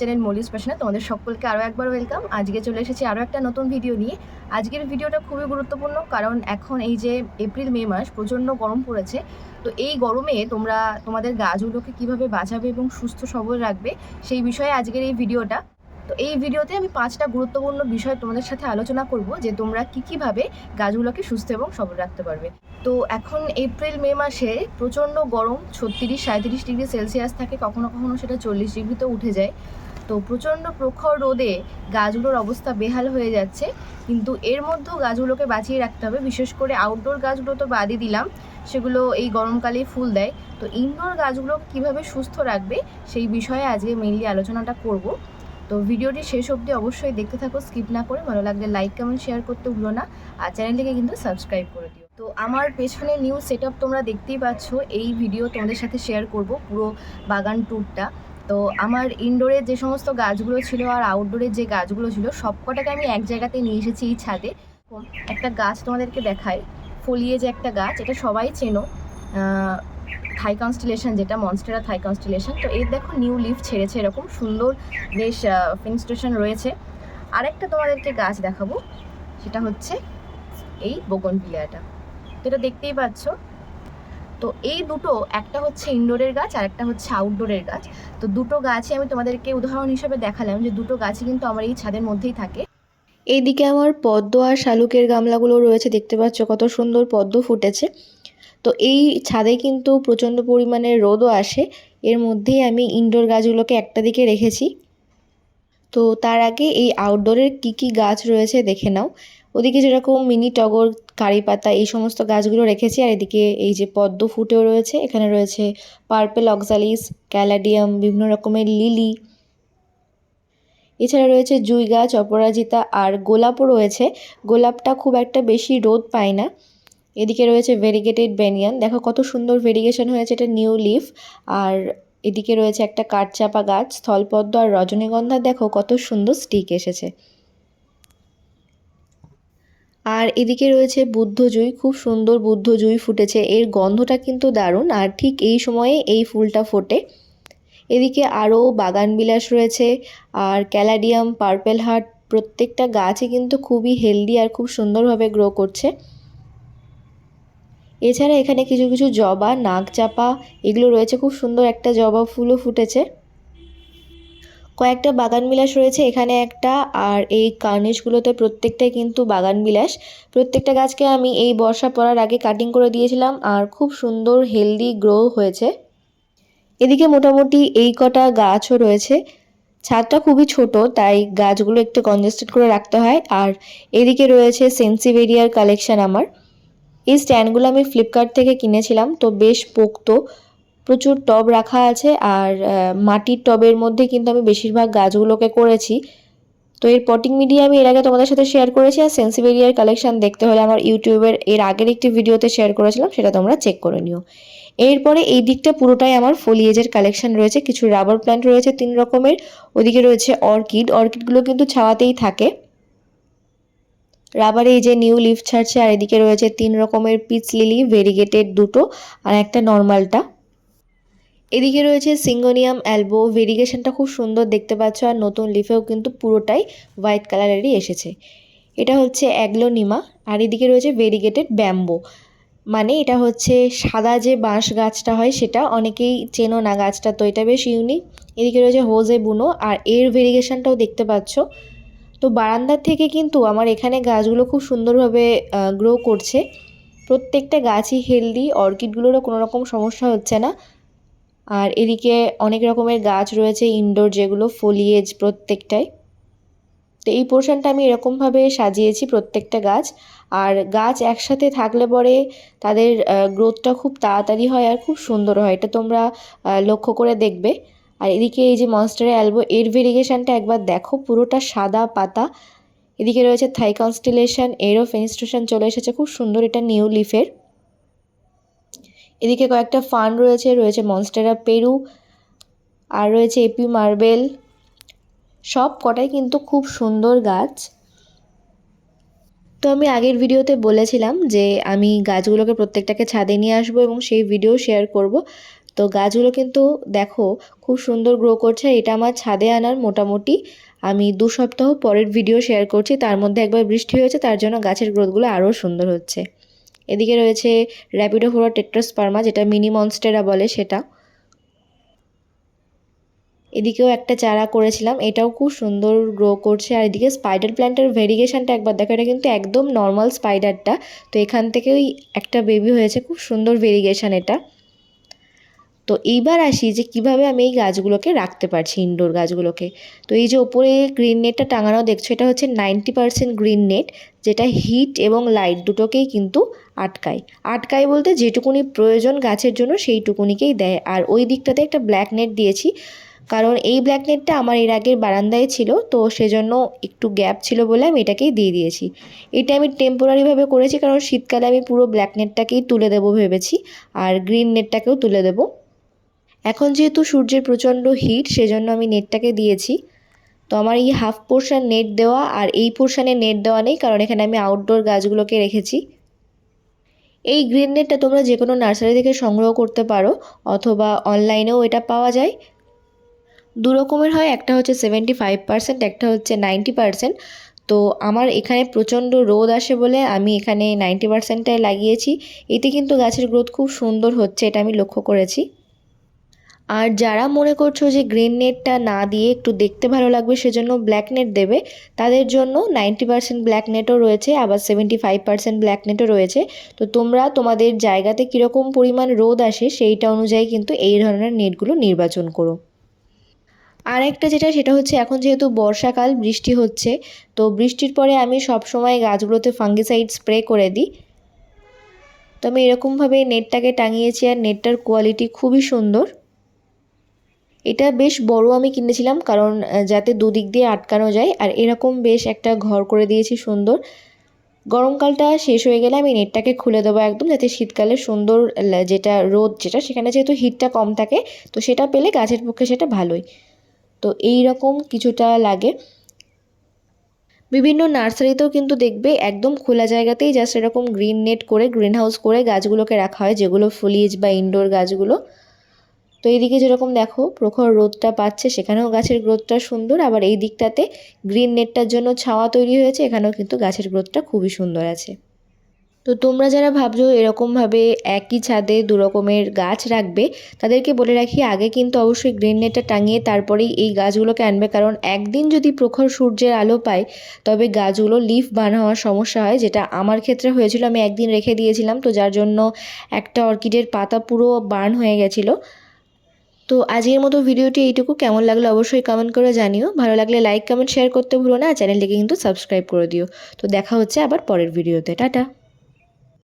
Channel Molly's প্যাশনে তোমাদের সকলকে আরও একবার ওয়েলকাম। আজকে চলে এসেছি আরও একটা নতুন ভিডিও নিয়ে। আজকের ভিডিওটা খুবই গুরুত্বপূর্ণ, কারণ এখন এই যে এপ্রিল, মে মাস প্রচণ্ড গরম পড়েছে। তো এই গরমে তোমরা, তোমাদের গাছগুলোকে কীভাবে বাঁচাবে এবং সুস্থ সবল রাখবে, সেই বিষয়ে আজকের এই ভিডিওটা। তো এই ভিডিওতে আমি পাঁচটা গুরুত্বপূর্ণ বিষয় তোমাদের সাথে আলোচনা করব, যে তোমরা কী কীভাবে গাছগুলোকে সুস্থ এবং সবল রাখতে পারবে। তো এখন এপ্রিল, মে মাসে প্রচণ্ড গরম, ছত্রিশ সাঁত্রিশ ডিগ্রি সেলসিয়াস থাকে, কখনো কখনো সেটা চল্লিশ ডিগ্রিতেও উঠে যায়। তো প্রচণ্ড প্রখর রোদে গাছগুলোর অবস্থা বেহাল হয়ে যাচ্ছে। কিন্তু এর মধ্যেও গাছগুলোকে বাঁচিয়ে রাখতে হবে। বিশেষ করে আউটডোর গাছগুলো তো বাদই দিলাম। সেগুলো এই গরমকালেই ফুল দেয়। তো ইনডোর গাছগুলো কীভাবে সুস্থ রাখবে সেই বিষয়ে আজকে মেনলি আলোচনাটা করব। তো ভিডিওটি শেষ অবধি অবশ্যই দেখতে থাকো স্কিপ না করে। ভালো লাগলে লাইক কমেন্ট শেয়ার করতে ভুলো না। আর চ্যানেলটিকে কিন্তু সাবস্ক্রাইব করে দিও। তো আমার পেছনে নিউ সেট তোমরা দেখতেই পাচ্ছ। এই ভিডিও তোমাদের সাথে শেয়ার করব পুরো বাগান ট্যুরটা তো আমার ইনডোরে যে সমস্ত গাছগুলো ছিল আর আউটডোরের যে গাছগুলো ছিল, সবকটাকে আমি এক জায়গাতে নিয়ে এসেছি এই ছাদে। একটা গাছ তোমাদেরকে দেখায় ফলিয়ে যে একটা গাছ, এটা সবাই চেনো। থাই কনস্টিলেশন যেটা মনস্টেরা থাই কনস্টিলেশন তো এর দেখো নিউ লিফ ছেড়েছে এরকম, সুন্দর বেশ ফিনস্টেশন রয়েছে। আরেকটা তোমাদেরকে গাছ দেখাবো, সেটা হচ্ছে এই বোগন পিলিয়াটা তো এটা দেখতেই পাচ্ছ তো এই দুটো, একটা হচ্ছে ইনডোরের গাছ আর একটা হচ্ছে আউটডোরের গাছ। তো দুটো গাছই আমি তোমাদেরকে উদাহরণ হিসেবে দেখালাম যে দুটো গাছই কিন্তু আমার এই ছাদের মধ্যেই থাকে। এইদিকে আমার পদ্ম আর শালুকের গামলাগুলো রয়েছে, দেখতে পাচ্ছ কত সুন্দর পদ্ম ফুটেছে। তো এই ছাদে কিন্তু প্রচণ্ড পরিমাণে রোদও আসে, এর মধ্যেই আমি ইনডোর গাছগুলোকে একটা দিকে রেখেছি। তো তার আগে এই আউটডোরের কী কী গাছ রয়েছে দেখে নাও। ওদিকে যেরকম মিনি টগর, কারি পাতা এই সমস্ত গাছগুলো রেখেছি, আর এদিকে এই যে পদ্ম ফুটেও রয়েছে, এখানে রয়েছে পার্পেল অক্সালিস ক্যালাডিয়াম বিভিন্ন রকমের লিলি এছাড়া রয়েছে জুই গাছ, অপরাজিতা, আর গোলাপও রয়েছে। গোলাপটা খুব একটা বেশি রোদ পায় না। এদিকে রয়েছে ভেরিগেটেড বেনিয়ান দেখো কত সুন্দর ভেরিগেশন হয়েছে, এটা নিউ লিফ আর এদিকে রয়েছে একটা কাঠচাপা গাছ, স্থলপদ্ম আর রজনীগন্ধা। দেখো কত সুন্দর স্টিক এসেছে। আর এদিকে রয়েছে বুদ্ধজুই, খুব সুন্দর বুদ্ধজুই ফুটেছে। এর গন্ধটা কিন্তু দারুণ, আর ঠিক এই সময়ে এই ফুলটা ফোটে। এদিকে আরও বাগান বিলাস রয়েছে, আর ক্যালাডিয়াম, পার্পেল হার্ট, প্রত্যেকটা গাছই কিন্তু খুবই হেলদি আর খুব সুন্দরভাবে গ্রো করছে। এছাড়া এখানে কিছু কিছু জবা, নাগচাপা, এগুলো রয়েছে, খুব সুন্দর একটা জবা ফুলও ফুটেছে। কয়েকটা বাগান বিলাস রয়েছে এখানে একটা, আর এই কার্নিশগুলোতে প্রত্যেকটাই কিন্তু বাগান বিলাস। প্রত্যেকটা গাছকে আমি এই বর্ষা পড়ার আগে কাটিং করে দিয়েছিলাম, আর খুব সুন্দর হেলদি গ্রো হয়েছে। এদিকে মোটামুটি এই কটা গাছও রয়েছে। ছাদটা খুবই ছোট, তাই গাছগুলো একটু কনজেস্টেড করে রাখতে হয়। আর এদিকে রয়েছে সেন্সিভেরিয়ার কালেকশন আমার। এই স্ট্যান্ডগুলো আমি ফ্লিপকার্ট থেকে কিনেছিলাম, তো বেশ পোক্ত। প্রচুর টব রাখা আছে আর মাটির টবের মধ্যে কিন্তু আমি বেশিরভাগ গাছগুলোকে করেছি। তো এর পটিং মিডিয়া আমি এর আগে তোমাদের সাথে শেয়ার করেছি আর সেন্সিভেরিয়ার কালেকশন দেখতে হলে আমার ইউটিউবের এর আগের একটি ভিডিওতে শেয়ার করেছিলাম, সেটা তোমরা চেক করে নিও। এরপরে এই দিকটা পুরোটাই আমার ফলিয়েজের কালেকশন রয়েছে, কিছু রাবার প্ল্যান্ট রয়েছে তিন রকমের, ওদিকে রয়েছে অর্কিড অর্কিডগুলো কিন্তু ছাওয়াতেই থাকে। রাবারে এই যে নিউ লিফ ছাড়ছে আর এদিকে রয়েছে তিন রকমের পিচ লিলি ভেরিগেটেড দুটো আর একটা নর্মালটা এদিকে রয়েছে সিঙ্গোনিয়াম অ্যালবো, ভেরিগেশনটা খুব সুন্দর দেখতে পাচ্ছ আর নতুন লিফেও কিন্তু পুরোটাই হোয়াইট কালারেরই এসেছে। এটা হচ্ছে অ্যাগ্লোনিমা আর এদিকে রয়েছে ভেরিগেটেড ব্যাম্বো। মানে এটা হচ্ছে সাদা যে বাঁশ গাছটা হয় সেটা অনেকেই চেনো না গাছটা, তো এটা বেশ ইউনিক এদিকে রয়েছে হোজে বুনো আর এর ভেরিগেশনটাও দেখতে পাচ্ছ। তো বারান্দার থেকে কিন্তু আমার এখানে গাছগুলো খুব সুন্দরভাবে গ্রো করছে। প্রত্যেকটা গাছই হেলদি অর্কিডগুলোরও কোনো রকম সমস্যা হচ্ছে না। আর এদিকে অনেক রকমের গাছ রয়েছে ইনডোর যেগুলো ফলিয়েজ প্রত্যেকটাই। তো এই পোর্শনটা আমি এরকমভাবে সাজিয়েছি প্রত্যেকটা গাছ। আর গাছ একসাথে থাকলে পরে তাদের গ্রোথটা খুব তাড়াতাড়ি হয় আর খুব সুন্দর হয়। এটা তোমরা লক্ষ্য করে দেখবে। আর এদিকে এই যে মনস্টারের অ্যালবো এর ভেরিগেশনটা একবার দেখো, পুরোটা সাদা পাতা। এদিকে রয়েছে থাই কনস্টিলেশন এরও ফেনিস্ট্রেশন চলে এসেছে। খুব সুন্দর এটা নিউ লিফের এদিকে কয়েকটা ফান রয়েছে রয়েছে মনস্টেরা পেরু আর রয়েছে এপি মার্বেল সব কটাই কিন্তু খুব সুন্দর গাছ। তো আমি আগের ভিডিওতে বলেছিলাম যে আমি গাছগুলোকে প্রত্যেকটাকে ছাদে নিয়ে আসব এবং সেই ভিডিও শেয়ার করব। তো গাছগুলো কিন্তু দেখো খুব সুন্দর গ্রো করছে, এটা আমার ছাদে আনার মোটামুটি। আমি দু সপ্তাহ পরের ভিডিও শেয়ার করছি, তার মধ্যে একবার বৃষ্টি হয়েছে, তার জন্য গাছের গ্রোথগুলো আরও সুন্দর হচ্ছে। এদিকে রয়েছে র্যাপিডো ফোরা টেট্রাসপার্মা যেটা মিনি মনস্টেরা বলে সেটা। এদিকেও একটা চারা করেছিলাম, এটাও খুব সুন্দর গ্রো করছে। আর এদিকে স্পাইডার প্ল্যান্টের ভেরিগেশানটা একবার দেখো, এটা কিন্তু একদম নর্মাল স্পাইডারটা তো এখান থেকেই একটা বেবি হয়েছে, খুব সুন্দর ভেরিগেশন এটা। তো এইবার আসি যে কীভাবে আমি এই গাছগুলোকে রাখতে পারছি ইনডোর গাছগুলোকে। তো এই যে ওপরে গ্রিন নেটটা টাঙানো দেখছ, এটা হচ্ছে নাইনটি পারসেন্ট গ্রিন নেট যেটা হিট এবং লাইট দুটোকেই কিন্তু আটকায়। আটকায় বলতে যেটুকুনি প্রয়োজন গাছের জন্য সেইটুকুনিকেই দেয়। আর ওই দিকটাতে একটা ব্ল্যাক নেট দিয়েছি, কারণ এই ব্ল্যাক নেটটা আমার এর আগের বারান্দায় ছিল, তো সেজন্য একটু গ্যাপ ছিল বলে আমি এটাকেই দিয়ে দিয়েছি। এটা আমি টেম্পোরারিভাবে করেছি, কারণ শীতকালে আমি পুরো ব্ল্যাক নেটটাকেই তুলে দেবো ভেবেছি, আর গ্রিন নেটটাকেও তুলে দেবো। এখন যেহেতু সূর্যের প্রচণ্ড হিট সেজন্য আমি নেটটাকে দিয়েছি। তো আমার এই হাফ পোর্শন নেট দেওয়া আর এই পোর্শানে নেট দেওয়া নেই, কারণ এখানে আমি আউটডোর গাছগুলোকে রেখেছি। এই গ্রিন নেটটা তোমরা যে কোনো নার্সারি থেকে সংগ্রহ করতে পারো, অথবা অনলাইনেও এটা পাওয়া যায়। দু রকমের হয়, একটা হচ্ছে সেভেন্টি ফাইভ পার্সেন্ট একটা হচ্ছে নাইনটি পার্সেন্ট তো আমার এখানে প্রচণ্ড রোদ আসে বলে আমি এখানে নাইনটি পার্সেন্টটাই লাগিয়েছি। এতে কিন্তু গাছের গ্রোথ খুব সুন্দর হচ্ছে, এটা আমি লক্ষ্য করেছি। আর যারা মনে করছ যে গ্রিন নেটটা না দিয়ে একটু দেখতে ভালো লাগবে সেজন্য ব্ল্যাক নেট দেবে, তাদের জন্য নাইনটি পার্সেন্ট ব্ল্যাক নেটও রয়েছে, আবার সেভেন্টি ফাইভ পার্সেন্ট ব্ল্যাক নেটও রয়েছে। তো তোমরা তোমাদের জায়গাতে কীরকম পরিমাণ রোদ আসে সেইটা অনুযায়ী কিন্তু এই ধরনের নেটগুলো নির্বাচন করো। আর একটা যেটা, সেটা হচ্ছে এখন যেহেতু বর্ষাকাল, বৃষ্টি হচ্ছে, তো বৃষ্টির পরে আমি সব সময় গাছগুলোতে ফাঙ্গিসাইড স্প্রে করে দিই। তো আমি এরকমভাবে নেটটাকে টাঙিয়েছি আর নেটটার কোয়ালিটি খুবই সুন্দর। এটা বেশ বড় আমি কিনেছিলাম, কারণ যাতে দুদিক দিয়ে আটকানো যায়। আর এরকম বেশ একটা ঘর করে দিয়েছি সুন্দর। গরমকালটা শেষ হয়ে গেলে আমি নেটটাকে খুলে দেবো একদম, যাতে শীতকালে সুন্দর যেটা রোদ, যেটা, সেখানে যেহেতু হিটটা কম থাকে, তো সেটা পেলে গাছের পক্ষে সেটা ভালোই। তো এই রকম কিছুটা লাগে। বিভিন্ন নার্সারিতেও কিন্তু দেখবে একদম খোলা জায়গাতেই জাস্ট এরকম গ্রিন নেট করে গ্রিন হাউস করে গাছগুলোকে রাখা হয়, যেগুলো ফুলিজ বা ইনডোর গাছগুলো। তো এইদিকে যেরকম দেখো প্রখর রোদটা পাচ্ছে, সেখানেও গাছের গ্রোথটা সুন্দর। আবার এই দিকটাতে গ্রিন নেটটার জন্য ছাওয়া তৈরি হয়েছে, এখানেও কিন্তু গাছের গ্রোথটা খুবই সুন্দর আছে। তো তোমরা যারা ভাবছ এরকমভাবে একই ছাদে দু রকমের গাছ রাখবে, তাদেরকে বলে রাখি, আগে কিন্তু অবশ্যই গ্রিন নেটটা টাঙিয়ে তারপরেই এই গাছগুলোকে আনবে। কারণ একদিন যদি প্রখর সূর্যের আলো পায়, তবে গাছগুলো লিফ বার্ন হওয়ার সমস্যা হয়, যেটা আমার ক্ষেত্রে হয়েছিল। আমি একদিন রেখে দিয়েছিলাম, তো যার জন্য একটা অর্কিডের পাতা পুরো বার্ন হয়ে গেছিল। তো আজকের মতো ভিডিওটি এইটুকু। কেমন লাগল অবশ্যই কমেন্ট করে জানিও। ভালো লাগলে লাইক কমেন্ট শেয়ার করতে ভুলো না। চ্যানেলটিকে কিন্তু সাবস্ক্রাইব করে দিও। তো দেখা হচ্ছে আবার পরের ভিডিওতে। টাটা।